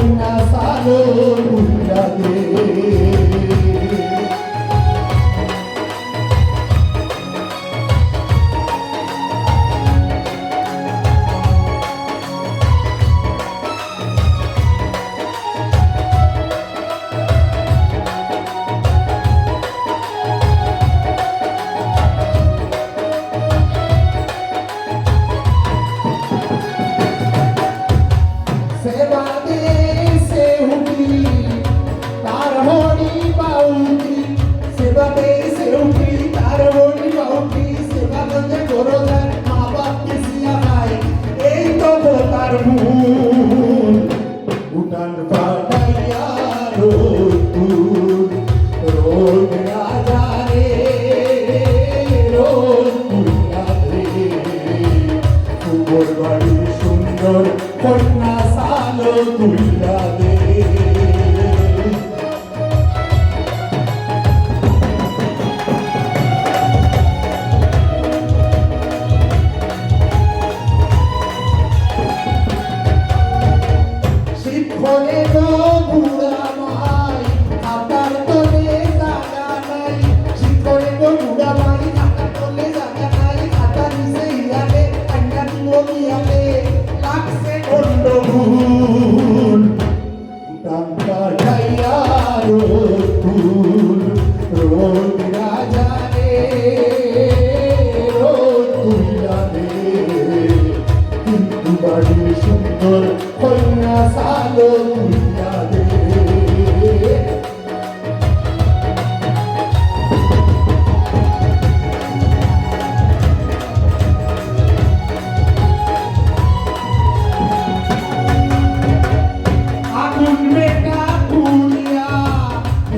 কন্যা সালো সুন্দর কন্যা সালো তুলিয়া দে গিয়ালে লাগছে গন্ডগোল। টাঙ্কা ঢাইয়া রোদ ফুল রোদ রাজা রে রোদ তুইলা দে কিন্তু বাড়ির সুন্দর কন্যা সালো তুইলা